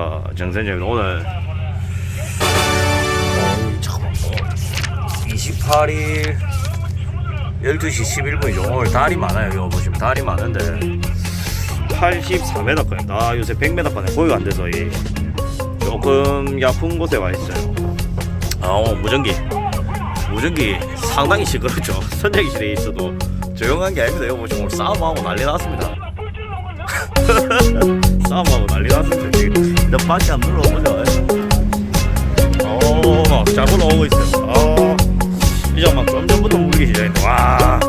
어, 정선생 오늘. 어이, 잠깐만. 28일 12시 11분이죠 오늘 달이 많아요. 이거 보시면 달이 많은데. 84m까지 아 요새 100m까지 거기가 안 돼서 이 조금 약픈 곳에 와 있어요. 아 오늘 무전기. 무전기 상당히 시끄럽죠. 선장실에 있어도 조용한 게 아닙니다. 이거 보시면 오늘 싸움하고 난리 났습니다 싸움하고 난리 났습니다 지금. 일단 밖에 안 눌러보죠 어잘 올라오고 있어요 어. 이제 막좀 전부터 물기 시작했네. 와.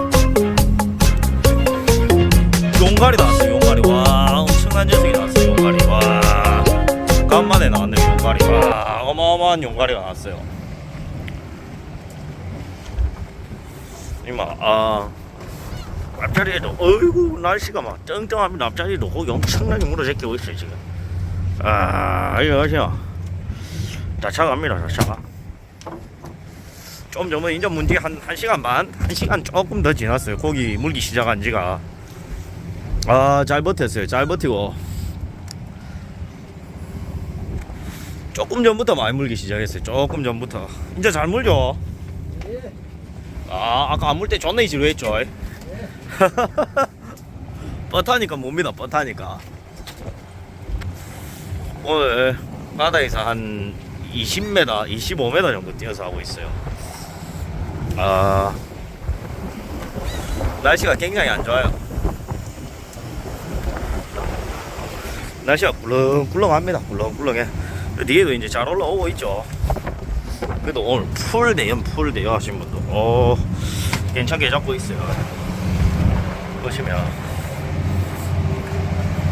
용가리 나왔어요 용가리 와 엄청난 녀석이 나왔어요 용가리 와. 간만에 나왔네요 용가리 와 어마어마한 용가리가 나왔어요. 이마 아 앞자리에도 어이구 날씨가 막 쩡쩡합니다 앞자리에도 고기 엄청나게 물어제끼고 있어요 지금. 아 이거 아시죠 자차 갑니다 자차가. 좀 전에 이제 문제 한, 한 시간 반? 한 시간 조금 더 지났어요. 고기 물기 시작한 지가. 아 잘 버텼어요. 잘 버티고. 조금 전부터 많이 물기 시작했어요. 조금 전부터. 이제 잘 물죠? 아 아까 안 물 때 존나 지루했죠 뻗하니까 뭡니다 뻗하니까. 오늘 바다에서 한 20m 25m 정도 뛰어서 하고 있어요. 아 날씨가 굉장히 안 좋아요. 날씨가 꿀렁꿀렁합니다 꿀렁꿀렁해. 그 뒤에도 이제 잘 올라오고 있죠. 그래도 오늘 풀 대연 풀 대여 하신 분도 어 괜찮게 잡고 있어요 보시면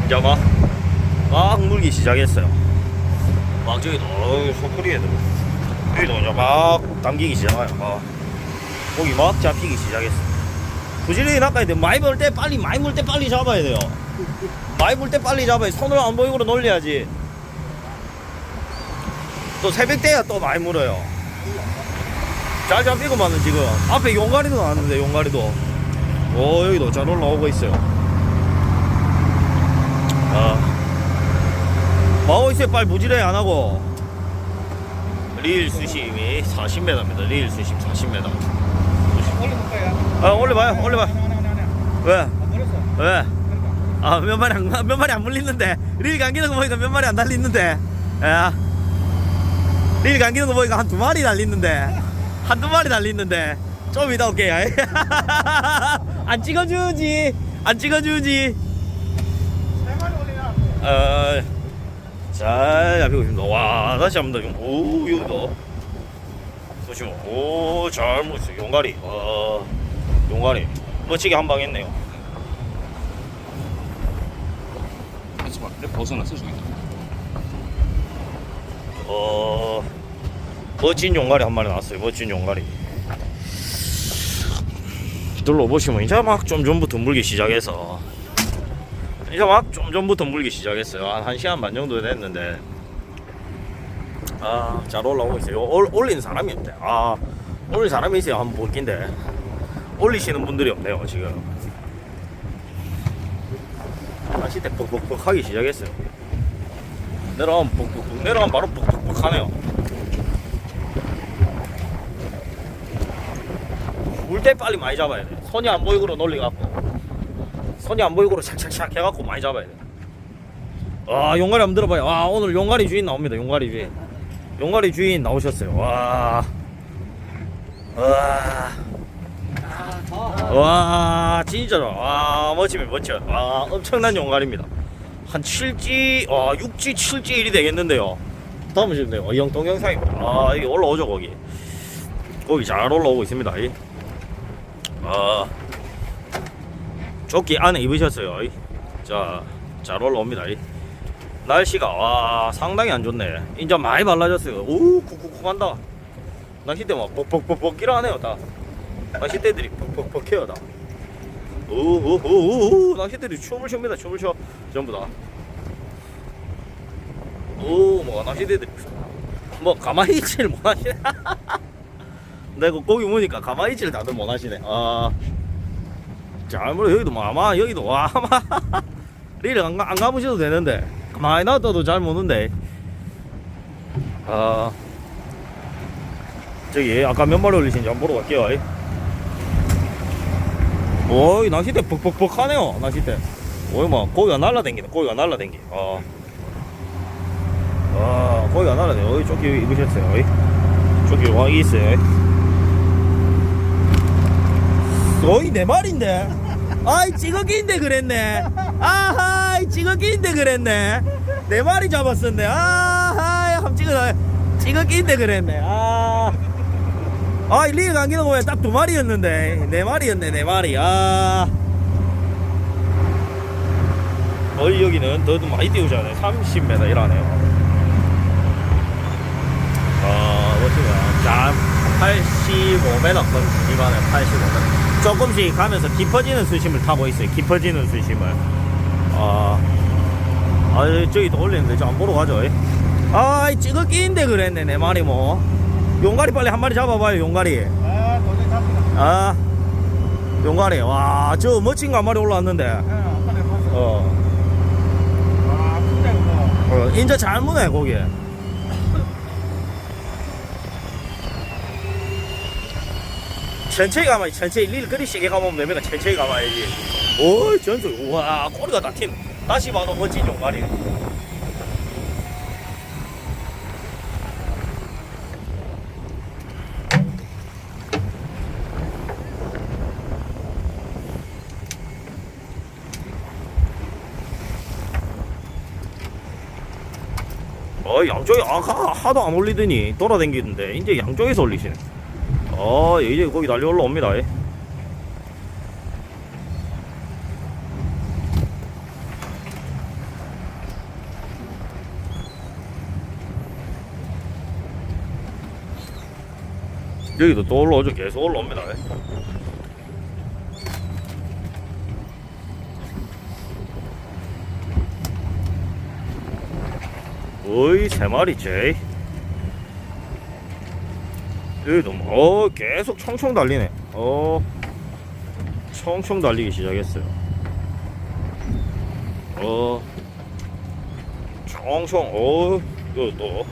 이제 막, 막 물기 시작했어요. 막 저기도 어이, 소풀이에도 여기도 이제 막 당기기 시작해요. 막. 고기 막 잡히기 시작했어 부지런히 낚아야 돼 많이 물 때 빨리 많이 물 때 빨리 잡아야 돼요. 많이 물 때 빨리 잡아야 손을 안 보이고 놀려야지. 또 새벽 때야 또 많이 물어요. 잘 잡히고만은 지금. 앞에 용가리도 나왔는데 용가리도 오 여기도 잘 올라오고 있어요 아 마오 있어요 빨리 부지런히 안 하고 리일 수심이 40m입니다 리일 수심 40m 올려볼까요? 아 올려봐요 올려봐요 왜? 안 버렸어. 왜? 아, 몇 마리, 안, 몇 마리 안 물리는데. 릴 감기는 거 보니까 몇 마리 안 달리는데. 야. 릴 감기는 거 보니까 한 두 마리 달리는데. 한 두 마리 달리는데. 좀 이따 올게요. 안 찍어주지. 안 찍어주지. 올리나? 어, 잘 잡히고 있습니다. 와, 다시 한번 더. 오, 여기도. 보시면, 오, 잘 먹었어요. 용가리. 와, 용가리. 멋지게 한 방 했네요. 이렇게 벗어났어 저기 어 멋진 용가리 한 마리 나왔어요 멋진 용가리 둘러보시면 이제 막 좀 전부터 물기 시작해서. 이제 막 좀 전부터 물기 시작했어요. 한 1시간 반 정도 됐는데. 아 잘 올라오고 있어요. 올, 올리는 사람이 없대. 아 올리는 사람이 있어야 한번 볼 낀데. 올리시는 분들이 없네요 지금. 다시 때 뻑뻑뻑 하기 시작했어요. 내려가면 뻑뻑뻑 내려가면 바로 뻑뻑뻑 하네요. 물 때 빨리 많이 잡아야 돼 손이 안 보이고로 놀리갖고. 손이 안 보이고로 샥샥샥 해갖고 많이 잡아야 돼 아 용가리 한번 들어봐요. 와 오늘 용가리 주인 나옵니다 용가리 주인. 용가리 주인 나오셨어요. 와. 와. 와 진짜로 와 멋지면 멋져. 와 엄청난 용가리입니다. 한 7지 와 6지 7지 일이 되겠는데요. 다음 보시면 어, 영 동영상입니다. 아 이게 올라오죠 거기. 거기 잘 올라오고 있습니다. 이. 아 조끼 안에 입으셨어요 이. 자, 잘 올라옵니다 이. 날씨가 와 상당히 안 좋네 이제 많이 발라졌어요 오 쿡쿡쿡 한다 낚싯대 막 뻑뻑뻑뻑 끼라하네요 다 낚싯대들이 퍽퍽퍽해요 다. 오오오오 낚싯대들이 춤을 춥니다 춤을 춰 전부 다. 오뭐 낚싯대들이 뭐 가만히 있지를 못하시네. 내가 그 고기 보니까 가만히 있지를 다들 못 하시네. 아. 잘 물어 여기도 뭐 아마 여기도 와 아마. 리를 안, 가- 안 가보셔도 되는데. 가만히 놔둬도 잘 무는데. 아. 저기 아까 몇 마리 올리신지 한번 보러 갈게요 이. 오이 낚싯대 벅벅벅 하네요 낚싯대. 오이 뭐 고기가 날라댕기네 고기가 날라댕기. 아, 아 고기가 날라댕기. 어이 조끼 입으셨어요 어이. 조끼 왕이 있어요 어이 내 말인데. 아이 찌꺼기인데 그랬네. 아하이 찌꺼기인데 그랬네. 내 말이 잡았었네. 아하이 함 찌꺼 찌꺼기인데 그랬네. 아. 아이 리에 감기는 거에 딱두 마리였는데. 네 마리였네 네 마리. 아. 어이 여기는 너도 많이 띄우잖아요 30m 이라네요. 아 멋지다. 자 85m 건지만에 85m 조금씩 가면서 깊어지는 수심을 타고 있어요. 깊어지는 수심을. 아, 아 저기 또 올리는데 저안 보러 가죠? 이. 아이 찌꺼기인데 그랬네 내 말이 뭐. 용가리 빨리 한 마리 잡아봐요 용가리. 아, 도저히 잡히다. 아. 용가리 와 저 멋진 거 한 마리 올라왔는데. 봤어. 어, 아. 어 인자 잘 무네 고기 천천히 가만히 천천히 릴 그리 세게 가면 되면 천천히 가만야지. 오 전수 우와 꼬리가 다 튄. 다시 봐도 멋진 용가리 어 양쪽에 아까 하도 안 올리더니 돌아다니는데 이제 양쪽에서 올리시네 어 이제 거기 달리 올라옵니다 예. 여기도 또 올라오죠 계속 올라옵니다 예. 어이 세 마리째 여기도 뭐, 어 계속 총총 달리네. 어 총총 달리기 시작했어요. 어 총총 어 이거 또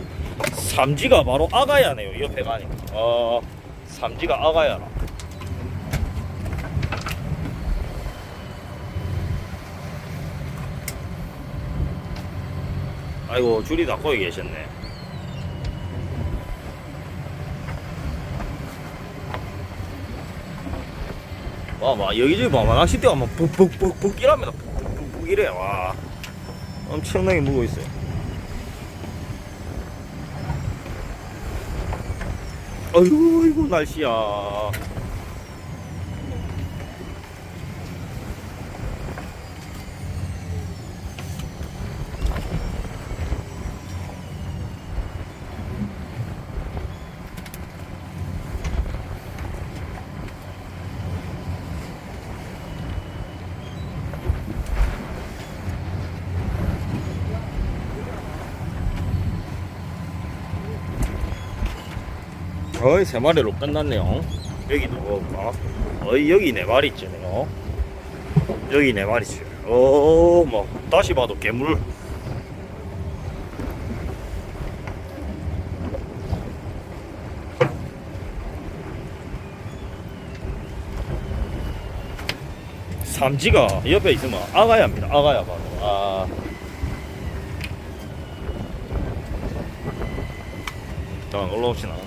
삼지가 바로 아가야네요 옆에 가니까 어 삼지가 아가야라. 아이고 줄이 다 거기 계셨네 와봐 여기저기 봐봐 낚싯대가 막 푹푹푹푹 이랍니다. 푹푹푹 이래 와. 엄청나게 무고 있어요. 아이고 이거 날씨야 어이 세 마리로 끝났네요. 여기도 뭐 어이 여기 네 마리 있잖아요. 여기 네 마리죠 어뭐 다시 봐도 괴물. 삼지가 옆에 있으면 아가야입니다. 아가야 바로. 아. 자, 올라옵시다.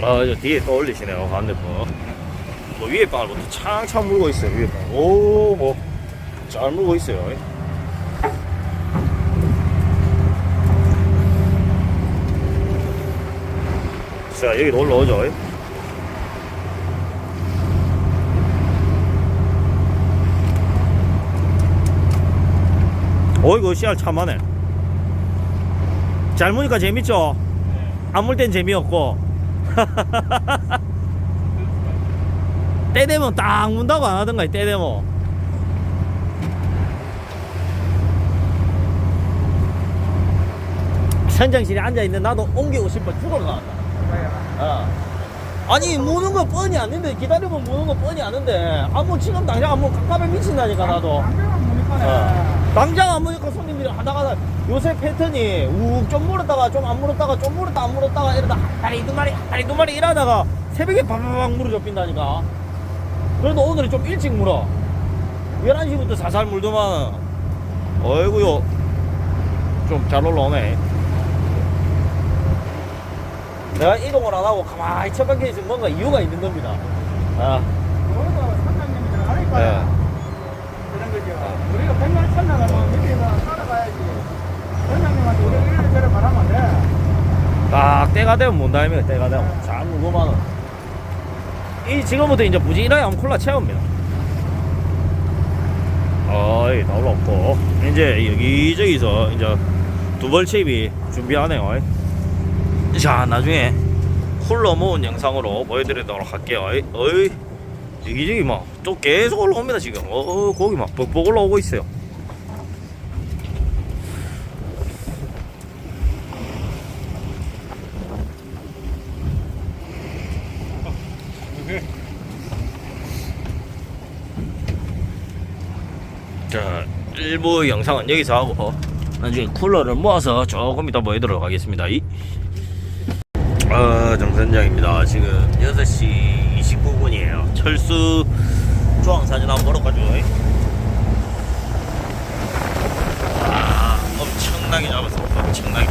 아, 저 뒤에 또 올리시네요, 반대편. 뭐, 위에 방을 뭐, 창창 물고 있어요, 위에 방. 오, 뭐, 잘 물고 있어요. 자, 여기도 올라오죠. 어이구, 씨알 참하네. 잘 무니까 재밌죠? 안 물 땐 재미없고. 때 되면 딱 문다고 안 하던가, 때 되면. 선장실에 앉아있는 나도 옮기고 싶어 죽어가. 어. 아니, 무는 거 뻔히 아는데, 기다리면 무는 거 뻔히 아는데, 아무 지금 당장 아무 깝깝해 미친다니까, 나도. 안? 어. 당장 안 보니까 손님들이 하다가 요새 패턴이 우좀 물었다가 좀 안 물었다가 좀 물었다 안 물었다가 이러다 한 마리 두 마리 한 마리 두 마리 이러다가 새벽에 바바박 물어 접힌다니까. 그래도 오늘은 좀 일찍 물어. 11시부터 살살 물더만. 어이구요. 좀 잘 올라오네. 내가 이동을 안 하고 가만히 처박혀 있으면 뭔가 이유가 있는 겁니다. 아, 네. 그런 거죠. 우리가 백날 천나가면 딱 때가 되면 아닙니까 때가 되면. 잘 물고만은 이 지금부터 이제 부지런히 하면 콜라 채웁니다. 어이 다 올라왔고. 이제 여기저기서 이제 두벌칩이 준비하네요. 자 나중에 콜라 모은 영상으로 보여드리도록 할게요. 어이, 어이. 여기저기 막 또 계속 올라옵니다 지금. 어 거기 막 뻑뻑 올라오고 있어요 1부 영상은 여기서 하고 어, 나중에 쿨러를 모아서 조금 이따 보여드리도록 하겠습니다. 어, 아, 정선장입니다. 지금 6시 29분이에요. 철수 조항 사진 한번 보러 가죠. 와, 아, 엄청나게 잡았어. 엄청나게.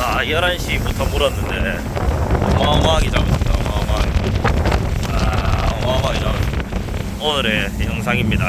아, 와, 11시부터 물었는데 어마어마하게 잡았어 어마어마하게. 아, 어마어마하게 잡았어 오늘의 영상입니다.